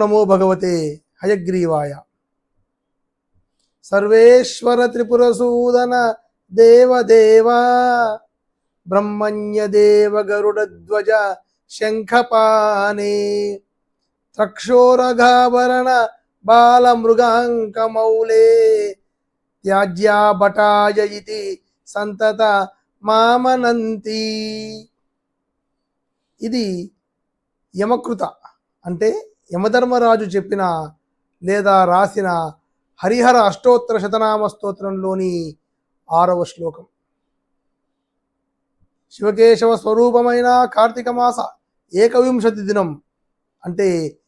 నమో భగవతే హయగ్రీవాయ. సర్వేశ్వర త్రిపురసూదన దేవదేవా బ్రహ్మణ్యదేవ గరుడధ్వజ శంఖపానే త్రక్షోరఘాభరణ బాలమృగాంకమౌలే త్యాజ్యా భటాయ సంతత మామనంతి. ఇది యమకృత అంటే యమధర్మరాజు చెప్పిన లేదా రాసిన హరిహర అష్టోత్తర శతనామ స్తోత్రంలోని ఆరవ శ్లోకం. శివకేశవ స్వరూపమైన కార్తీక మాస ఏకవింశతి దినం అంటే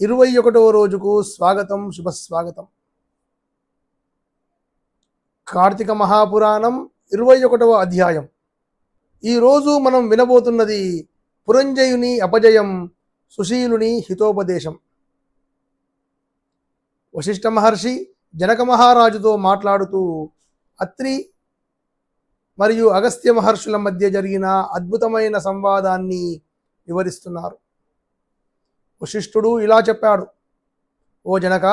ఇరవై ఒకటవ రోజుకు స్వాగతం శుభ స్వాగతం. కార్తీక మహాపురాణం ఇరవై ఒకటవ అధ్యాయం. ఈరోజు మనం వినబోతున్నది పురంజయుని అపజయం సుశీలుని హితోపదేశం. వశిష్ఠ మహర్షి జనక మహారాజుతో మాట్లాడుతూ అత్రి మరియు అగస్త్య మహర్షుల మధ్య జరిగిన అద్భుతమైన సంవాదాన్ని వివరిస్తున్నారు. వశిష్ఠుడు ఇలా చెప్పాడు ఓ జనక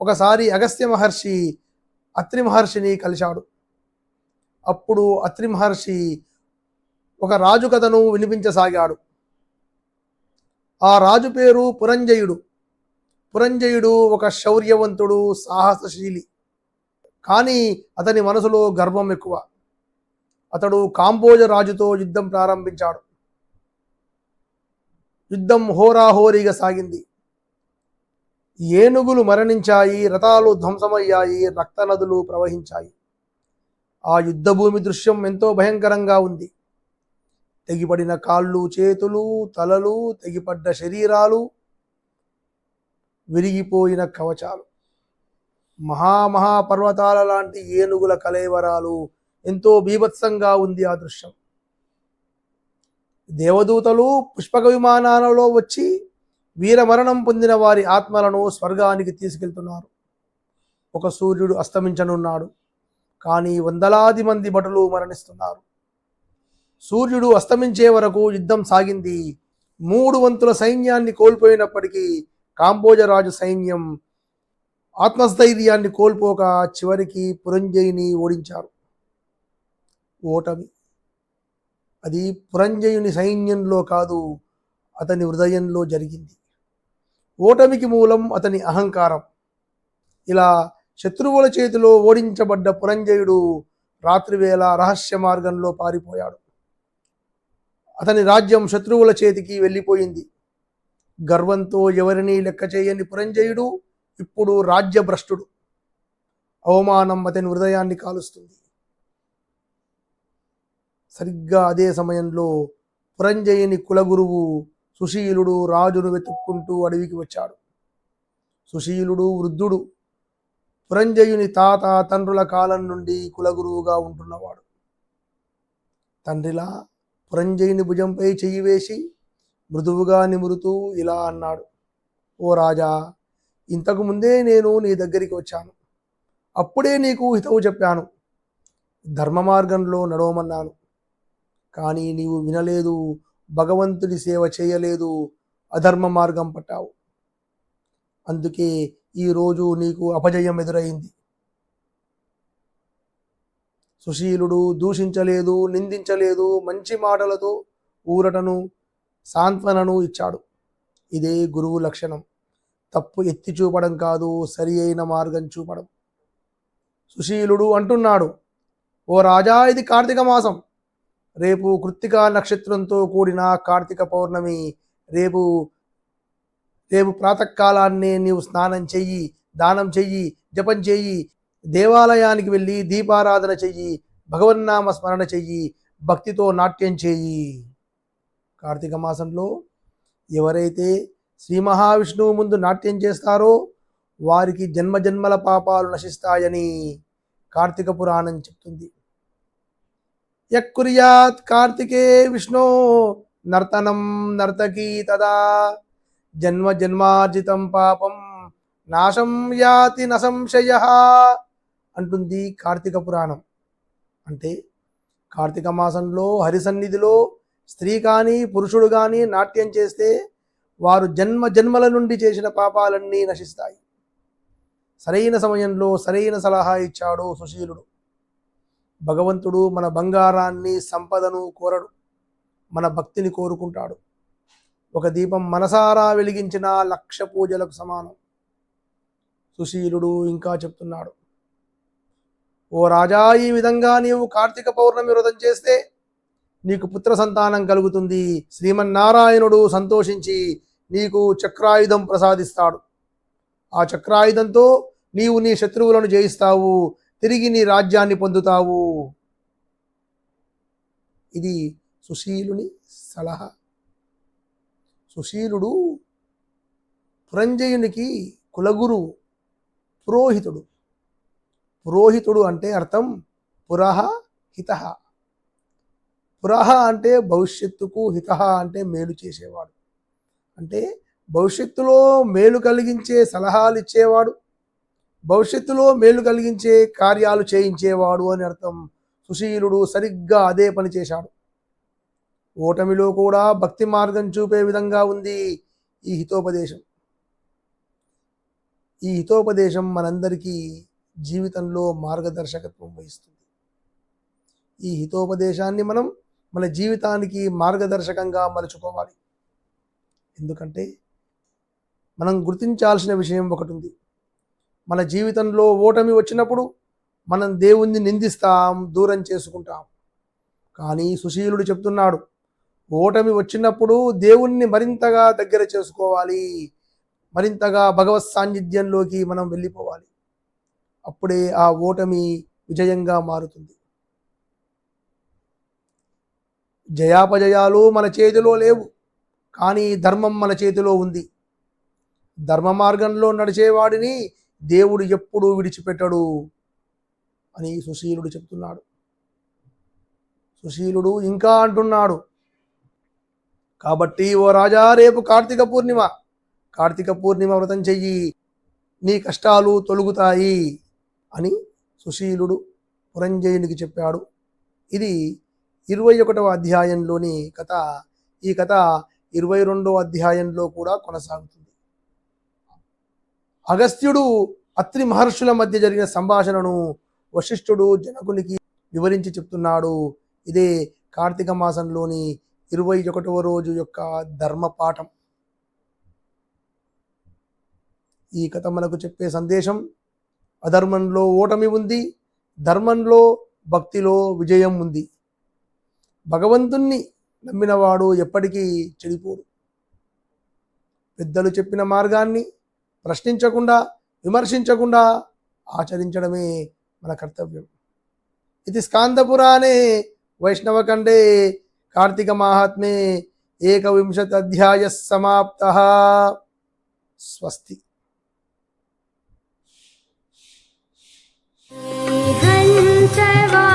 ఒకసారి అగస్త్య మహర్షి అత్రి మహర్షిని కలిశాడు. అప్పుడు అత్రి మహర్షి ఒక రాజు కథను వినిపించసాగాడు. ఆ రాజు పేరు పురంజయుడు. పురంజయుడు ఒక శౌర్యవంతుడు సాహసశీలి. కానీ అతని మనసులో గర్వం ఎక్కువ. అతడు కాంబోజ రాజుతో యుద్ధం ప్రారంభించాడు. యుద్ధం హోరాహోరీగా సాగింది. ఏనుగులు మరణించాయి రథాలు ధ్వంసమయ్యాయి రక్తనదులు ప్రవహించాయి. ఆ యుద్ధభూమి దృశ్యం ఎంతో భయంకరంగా ఉంది. తెగిపడిన కాళ్ళు చేతులు తలలు తెగిపడ్డ శరీరాలు విరిగిపోయిన కవచాలు. మహామహాపర్వతాల లాంటి ఏనుగుల కలేవరాలు ఎంతో బీభత్సంగా ఉంది ఆ దృశ్యం. దేవదూతలు పుష్పక విమానాలలో వచ్చి వీరమరణం పొందిన వారి ఆత్మలను స్వర్గానికి తీసుకెళ్తున్నారు. ఒక సూర్యుడు అస్తమించనున్నాడు. కానీ వందలాది మంది భటులు మరణిస్తున్నారు. సూర్యుడు అస్తమించే వరకు యుద్ధం సాగింది. మూడు వంతుల సైన్యాన్ని కోల్పోయినప్పటికీ కాంబోజరాజు సైన్యం ఆత్మస్థైర్యాన్ని కోల్పోక చివరికి పురంజయుని ఓడించారు. ఓటమి. అది పురంజయుని సైన్యంలో కాదు అతని హృదయంలో జరిగింది. ఓటమికి మూలం అతని అహంకారం. ఇలా శత్రువుల చేతిలో ఓడించబడ్డ పురంజయుడు రాత్రివేళ రహస్య మార్గంలో పారిపోయాడు. అతని రాజ్యం శత్రువుల చేతికి వెళ్ళిపోయింది. గర్వంతో ఎవరిని లెక్క చేయని పురంజయుడు ఇప్పుడు రాజ్యభ్రష్టుడు. అవమానం అతని హృదయాన్ని కాలుస్తుంది. సరిగ్గా అదే సమయంలో పురంజయుని కులగురువు సుశీలుడు రాజును వెతుక్కుంటూ అడవికి వచ్చాడు. సుశీలుడు వృద్ధుడు. పురంజయుని తాత తండ్రుల కాలం నుండి కులగురువుగా ఉంటున్నవాడు. తండ్రిలా పురంజయుని భుజంపై చెయ్యి వేసి మృదువుగా నిమురుతూ ఇలా అన్నాడు. ఓ రాజా ఇంతకు ముందే నేను నీ దగ్గరికి వచ్చాను. అప్పుడే నీకు హితవు చెప్పాను. ధర్మ మార్గంలో నడవమన్నాను. కానీ నీవు వినలేదు భగవంతుడి సేవ చేయలేదు అధర్మ మార్గం పట్టావు. అందుకే ఈరోజు నీకు అపజయం ఎదురైంది. సుశీలుడు దూషించలేదు నిందించలేదు మంచి మాటలతో ఊరటను సాంత్వనను ఇచ్చాడు. ఇదే గురువు లక్షణం. తప్పు ఎత్తి చూపడం కాదు సరి అయిన మార్గం చూపడం. సుశీలుడు అంటున్నాడు ఓ రాజా ఇది కార్తీక మాసం. రేపు కృత్తికా నక్షత్రంతో కూడిన కార్తీక పౌర్ణమి. రేపు రేపు ప్రాతకాలాన్నే నీవు స్నానం చెయ్యి దానం చెయ్యి జపం చెయ్యి దేవాలయానికి వెళ్ళి దీపారాధన చెయ్యి భగవన్నామ స్మరణ చెయ్యి భక్తితో నాట్యం చెయ్యి. కార్తీక మాసంలో ఎవరైతే శ్రీ మహావిష్ణువు ముందు నాట్యం చేస్తారో వారికి జన్మ జన్మల పాపాలు నశిస్తాయని కార్తీక పురాణం చెప్తుంది. యక్కుర్యాత్ కార్తికే విష్ణు నర్తనం నర్తకీ తదా జన్మ జన్మార్జితం పాపం నాశం యాతి నసంశయ. అంటుంది కార్తీక పురాణం. అంటే కార్తీక మాసంలో హరి సన్నిధిలో స్త్రీ కానీ పురుషుడు కానీ నాట్యం చేస్తే వారు జన్మ జన్మల నుండి చేసిన పాపాలన్నీ నశిస్తాయి. సరైన సమయంలో సరైన సలహా ఇచ్చాడు సుశీలుడు. భగవంతుడు మన బంగారాన్ని సంపదను కోరడు. మన భక్తిని కోరుకుంటాడు. ఒక దీపం మనసారా వెలిగించిన లక్ష పూజలకు సమానం. సుశీలుడు ఇంకా చెప్తున్నాడు. ఓ రాజా ఈ విధంగా నీవు కార్తీక పౌర్ణమి వ్రతం చేస్తే నీకు పుత్ర సంతానం కలుగుతుంది. శ్రీమన్నారాయణుడు సంతోషించి నీకు చక్రాయుధం ప్రసాదిస్తాడు. ఆ చక్రాయుధంతో నీవు నీ శత్రువులను జయిస్తావు తిరిగి నీ రాజ్యాన్ని పొందుతావు. ఇది సుశీలుని సలహా. సుశీలుడు పురంజయునికి కులగురు పురోహితుడు. పురోహితుడు అంటే అర్థం పురహ హిత. పురహ అంటే భవిష్యత్తుకు హిత అంటే మేలు చేసేవాడు. అంటే భవిష్యత్తులో మేలు కలిగించే సలహాలు ఇచ్చేవాడు. భవిష్యత్తులో మేలు కలిగించే కార్యాలు చేయించేవాడు అని అర్థం సుశీలుడు సరిగ్గా అదే పని చేశాడు. ఓటమిలో కూడా భక్తి మార్గం చూపే విధంగా ఉంది ఈ హితోపదేశం. ఈ హితోపదేశం మనందరికీ జీవితంలో మార్గదర్శకత్వం వహిస్తుంది. ఈ హితోపదేశాన్ని మనం మన జీవితానికి మార్గదర్శకంగా మలుచుకోవాలి. ఎందుకంటే మనం గుర్తించాల్సిన విషయం ఒకటి ఉంది మన జీవితంలో ఓటమి వచ్చినప్పుడు మనం దేవుణ్ణి నిందిస్తాం దూరం చేసుకుంటాం. కానీ సుశీలుడు చెప్తున్నాడు ఓటమి వచ్చినప్పుడు దేవుణ్ణి మరింతగా దగ్గర చేసుకోవాలి. మరింతగా భగవత్ సాన్నిధ్యంలోకి మనం వెళ్ళిపోవాలి. అప్పుడే ఆ ఓటమి విజయంగా మారుతుంది. జయాపజయాలు మన చేతిలో లేవు కానీ ధర్మం మన చేతిలో ఉంది. ధర్మ మార్గంలో నడిచేవాడిని దేవుడు ఎప్పుడూ విడిచిపెట్టడు అని సుశీలుడు చెప్తున్నాడు. సుశీలుడు ఇంకా అంటున్నాడు కాబట్టి ఓ రాజా రేపు కార్తీక పూర్ణిమ. కార్తీక పూర్ణిమ వ్రతం చెయ్యి నీ కష్టాలు తొలుగుతాయి. అని సుశీలుడు పురంజయునికి చెప్పాడు. ఇది ఇరవై ఒకటవ అధ్యాయంలోని కథ. ఈ కథ ఇరవై రెండవ అధ్యాయంలో కూడా కొనసాగుతుంది. అగస్త్యుడు అత్రి మహర్షుల మధ్య జరిగిన సంభాషణను వశిష్ఠుడు జనకునికి వివరించి చెప్తున్నాడు. ఇదే కార్తీక మాసంలోని ఇరవై ఒకటవ రోజు యొక్క ధర్మపాఠం. ఈ కథ మనకు చెప్పే సందేశం అధర్మంలో ఓటమి ఉంది ధర్మంలో భక్తిలో విజయం ఉంది. భగవంతుణ్ణి నమ్మినవాడు ఎప్పటికీ చెడిపోడు. పెద్దలు చెప్పిన మార్గాన్ని ప్రశ్నించకుండా విమర్శించకుండా ఆచరించడమే మన కర్తవ్యం. ఇది స్కాందపురాణే వైష్ణవఖండే కార్తీక మహాత్మే ఏకవింశతాధ్యాయ సమాప్త. స్వస్తి. Jai Vaan